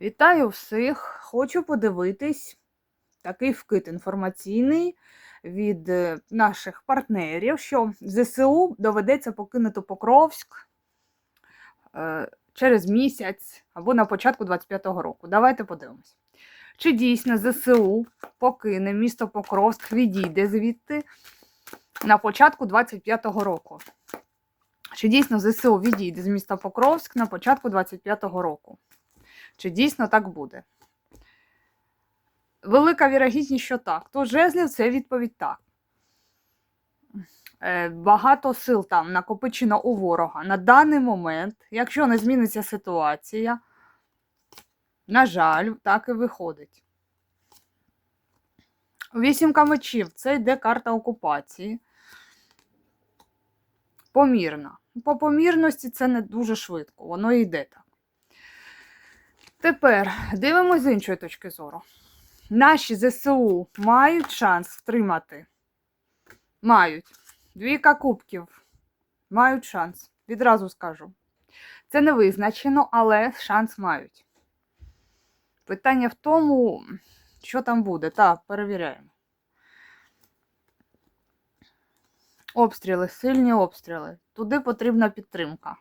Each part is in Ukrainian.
Вітаю всіх! Хочу подивитись такий вкид інформаційний від е, наших партнерів, що ЗСУ доведеться покинути Покровськ е, через місяць або на початку 25-го року. Давайте подивимось. Чи дійсно ЗСУ покине місто Покровськ, відійде звідти на початку 25-го року? Чи дійсно ЗСУ відійде з міста Покровськ на початку 25-го року? Чи дійсно так буде? Велика вірогідність, що так. То жезлів це відповідь так. Е, Багато сил там накопичено у ворога. На даний момент, якщо не зміниться ситуація, на жаль, так і виходить. Вісімка мечів це йде карта окупації. Помірна. По помірності це не дуже швидко, воно йде так. Тепер дивимося з іншої точки зору. Наші ЗСУ мають шанс втримати. Мають. Двійка кубків. Мають шанс. Відразу скажу. Це не визначено, але шанс мають. Питання в тому, що там буде. Так, перевіряємо. Обстріли, сильні обстріли. Туди потрібна підтримка.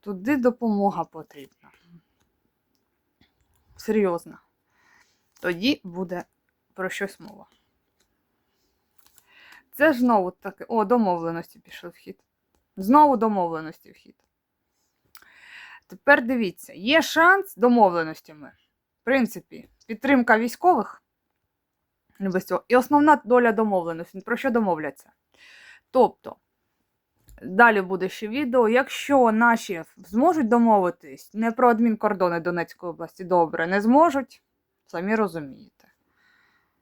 Туди допомога потрібна. Серйозно. Тоді буде про щось мова. Це знову таке. О, домовленості пішли в хід. Знову домовленості в хід. Тепер дивіться, є шанс домовленостями. В принципі, підтримка військових. І основна доля домовленості. Про що домовляться? Тобто, Далі буде ще відео. Якщо наші зможуть домовитись не про адмінкордони Донецької області, добре, не зможуть, самі розумієте.